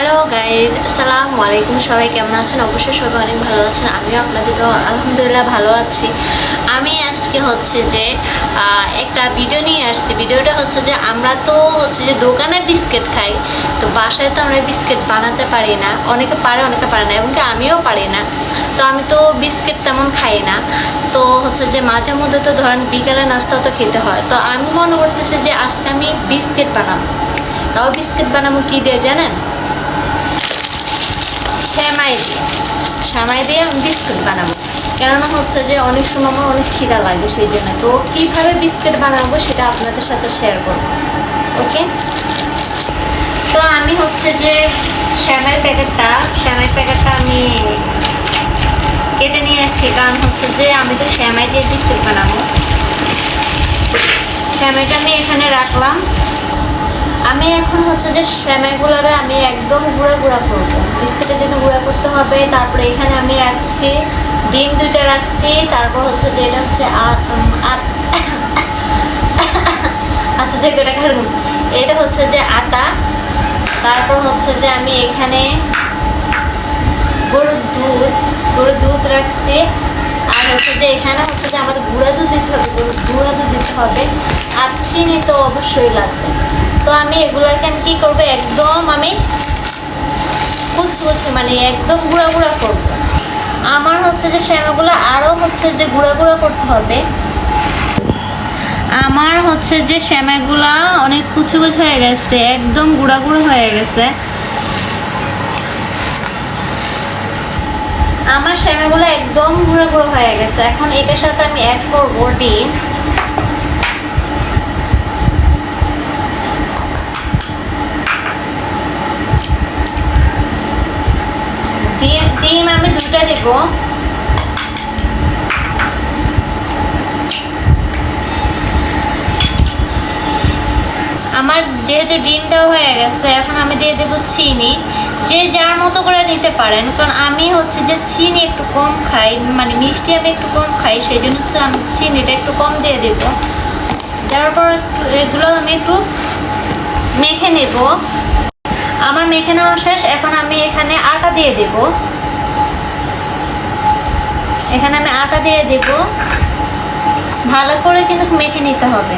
Hello guys আসসালামু আলাইকুম সবাই কেমন আছেন? অবশ্যই সবাই অনেক ভালো আছেন। আমিও আপনাদের তো আলহামদুলিল্লাহ ভালো আছি। আমি আজকে হচ্ছে যে একটা ভিডিও নিয়ে আসছি। ভিডিওটা হচ্ছে যে, আমরা তো হচ্ছে যে দোকানে বিস্কিট খাই। তো বাসায় তো আমরা বিস্কিট বানাতে পারি না। অনেকে পারে অনেকে পারে না। এবং আমিও পারি না। তো আমি তো বিস্কিট তেমন খাই না। তো হচ্ছে যে মাঝে মধ্যে তো ধরেন বিকেলে নাস্তাও তো খেতে হয়। তো আমি মনে করতেছি যে, আজকে আমি বিস্কিট বানাবো। তাও বিস্কিট বানাবো কী দিয়ে জানেন? শ্যামাই শ্যামাই দিয়ে আমি বিস্কুট বানাবো। কেননা হচ্ছে যে অনেক সময় আমার অনেক খিদা লাগে সেই জন্য তো কীভাবে বিস্কুট বানাবো সেটা আপনাদের সাথে শেয়ার করব। ওকে তো আমি হচ্ছে যে শ্যামের প্যাকেটটা শ্যামের প্যাকেটটা আমি কেটে নিয়ে আসছি কারণ হচ্ছে যে আমি তো শ্যামাই দিয়ে বিস্কুট বানাবো। শ্যামাইটা আমি এখানে রাখলাম। আমি এখন হচ্ছে যে সেমাইগুলোরে আমি একদম গুঁড়া গুঁড়া করব। বিস্কুটের জন্য গুঁড়া করতে হবে, তারপরে এখানে আমি রাখছি, ডিম দুইটা রাখছি, তারপর হচ্ছে যে এটা হচ্ছে আচ্ছা যে এটা হচ্ছে যে আটা, তারপর হচ্ছে যে আমি এখানে গরুর দুধ গরুর দুধ রাখছি আর হচ্ছে যে এখানে হচ্ছে যে আমাদের গুঁড়া দুধ দিতে হবে, গুঁড়া দুধ দিতে হবে। আর চিনি তো অবশ্যই লাগবে। তো আমি এগুলোকে আমি কী করব, একদম আমি কুচকুচি মানে একদম গুঁড়া গুঁড়া করব। আমার হচ্ছে যে শ্যামাগুলো আরও হচ্ছে যে গুঁড়া গুঁড়া করতে হবে। আমার হচ্ছে যে শ্যামাগুলা অনেক কুচু কুচু হয়ে গেছে, একদম গুঁড়া গুঁড়ো হয়ে গেছে। আমার শ্যামাগুলো একদম ঘুরে ঘুরে হয়ে গেছে। এখন এটার সাথে আমি অ্যাড করব ডিম। ডিম ডিম আমি দুটা দেব। আমার যেহেতু ডিমটাও হয়ে গেছে, এখন আমি দিয়ে দেবো চিনি। যে যার মতো করে নিতে পারেন, কারণ আমি হচ্ছে যে চিনি একটু কম খাই মানে মিষ্টি আমি একটু কম খাই সেই জন্য হচ্ছে আমি চিনিটা একটু কম দিয়ে দেবো। দেওয়ার পর একটু এগুলো আমি একটু মেখে নেব। আমার মেখে নেওয়া শেষ, এখন আমি এখানে আটা দিয়ে দেব। এখানে আমি আটা দিয়ে দেব। ভালো করে কিন্তু মেখে নিতে হবে।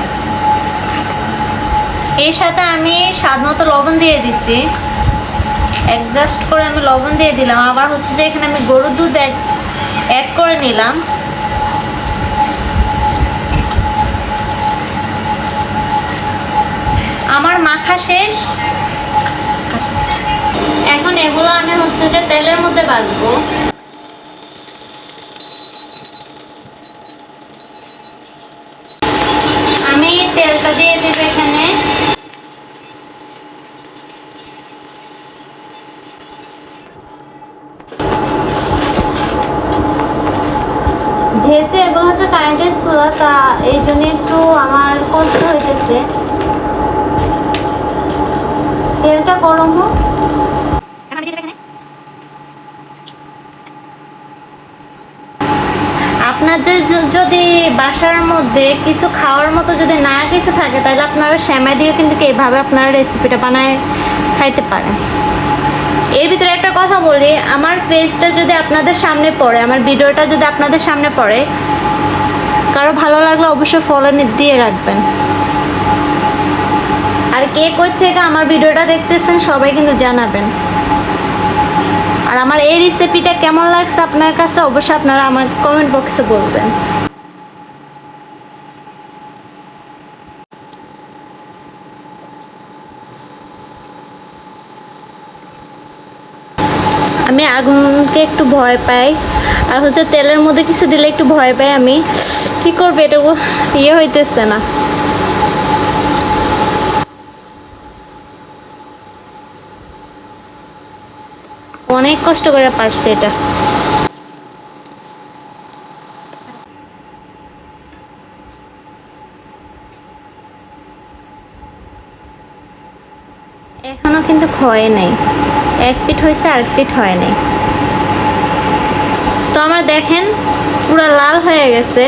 এর সাথে আমি স্বাদ মতো লবণ দিয়ে দিছি। অ্যাডজাস্ট করে আমি লবণ দিয়ে দিলাম। আবার হচ্ছে যে এখানে আমি গরুর দুধ অ্যাড করে নিলাম। আমার মাখা শেষ। এখন এগুলো আমি হচ্ছে যে তেলের মধ্যে ভাজবো। আমি তেলটা দিয়ে দেব এখানে যেহেতু এগুলো হচ্ছে কারেন্টের চুলা এই জন্য একটু আমার কষ্ট হইতেছে। তেলটা গরম হোক। আপনাদের যদি বাসার মধ্যে কিছু খাওয়ার মতো যদি না কিছু থাকে, তাহলে আপনারা শ্যামাই দিয়ে কিন্তু এইভাবে আপনারা রেসিপিটা বানায় খাইতে পারেন। এর ভিতরে একটা কথা বলি, আমার পেজটা যদি আপনাদের সামনে পড়ে, আমার ভিডিওটা যদি আপনাদের সামনে পড়ে কারও ভালো লাগলে অবশ্যই ফলো দিয়ে রাখবেন। আর কে কই থেকে আমার ভিডিওটা দেখতেছেন সবাই কিন্তু জানাবেন। আর আমার এই রেসিপিটা কেমন লাগছে আপনার কাছে অবশ্যই আপনারা আমার কমেন্ট বক্সে বলবেন। আমি আগুনকে একটু ভয় পাই। আর হচ্ছে তেলের মধ্যে কিছু দিলে একটু ভয় পাই আমি। কি করবে এটা ইয়ে হইতেছে না। অনেক কষ্ট করে পারছে এটা। এখনও কিন্তু হয় নাই। এক পিঠ হয়েছে আর পিঠ হয় নাই। তো আমার দেখেন, পুরো লাল হয়ে গেছে।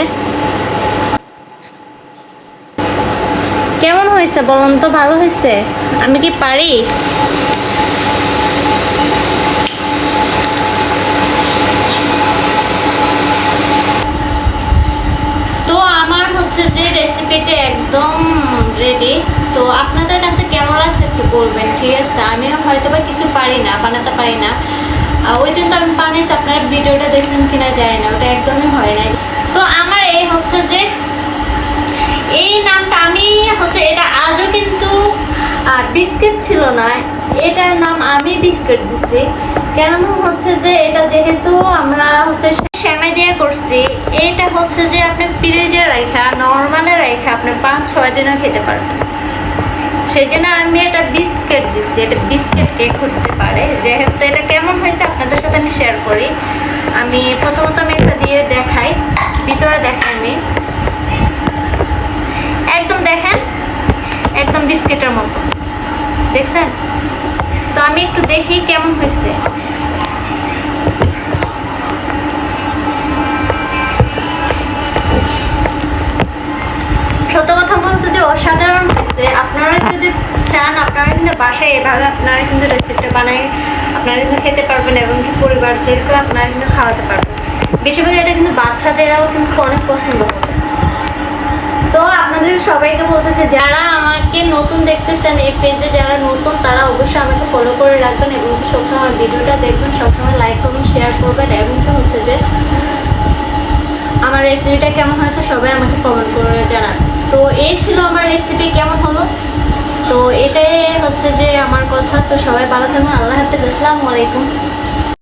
কেমন হয়েছে বলুন তো, ভালো হয়েছে? আমি কি পারি? তো আমার হচ্ছে যে রেসিপিটা একদম রেডি তো আপনাদের কাছে কেমন লাগছে একটু বলবেন, ঠিক আছে? আমিও হয়তো বা কিছু পারি না, বানাতে পারি না। ওই দিন তো আমি বানিয়েছি, আপনারা ভিডিওটা দেখছেন কিনা যায় না, ওটা একদমই হয় না হচ্ছে এটা আজও কিন্তু বিস্কিট ছিল না। এটার নাম আমি বিস্কিট দিছি। কেন হচ্ছে যে এটা যেহেতু আমরা হচ্ছে শ্যামাই দিয়ে করছি এটা হচ্ছে যে আপনি ফ্রিজে রেখা নর্মালে রেখা আপনি পাঁচ, ছয় দিনও খেতে পারবেন। সেই জন্য আমি এটা বিস্কিট দিচ্ছি এটা বিস্কিট কেক হতে পারে? যেহেতু এটা কেমন হয়েছে আপনাদের সাথে আমি শেয়ার করি। আমি প্রথমত আমি এটা দিয়ে দেখাই, ভিতরে দেখাই আমি। একদম দেখেন, একদম বিস্কিটের মতো। দেখছেন? তো আমি একটু দেখি কেমন হয়েছে। সত্য কথা বলতে যে অসাধারণ হয়েছে। আপনারা যদি চান, আপনারা কিন্তু বাসায় এভাবে আপনারা কিন্তু রেসিপিটা বানাই, আপনারা কিন্তু খেতে পারবেন এবং কি পরিবারদেরকেও আপনারা কিন্তু খাওয়াতে পারবেন। বেশিরভাগ এটা কিন্তু বাচ্চাদেরাও কিন্তু অনেক পছন্দ হবে সবাইকে বলতেছে, যারা আমাকে নতুন দেখতেছেন এই পেজে যারা নতুন, তারা অবশ্যই আমাকে ফলো করে রাখবেন এবং সবসময় ভিডিওটা দেখবেন, সবসময় লাইক করবেন শেয়ার করবেন এবং কি হচ্ছে যে আমার রেসিপিটা কেমন হয়েছে সবাই আমাকে কমেন্ট করে জানান। তো এই ছিল আমার রেসিপি কেমন হলো? তো এটাই হচ্ছে যে আমার কথা। তো সবাই ভালো থাকবেন। আল্লাহ হাফিজ। আসসালামু আলাইকুম।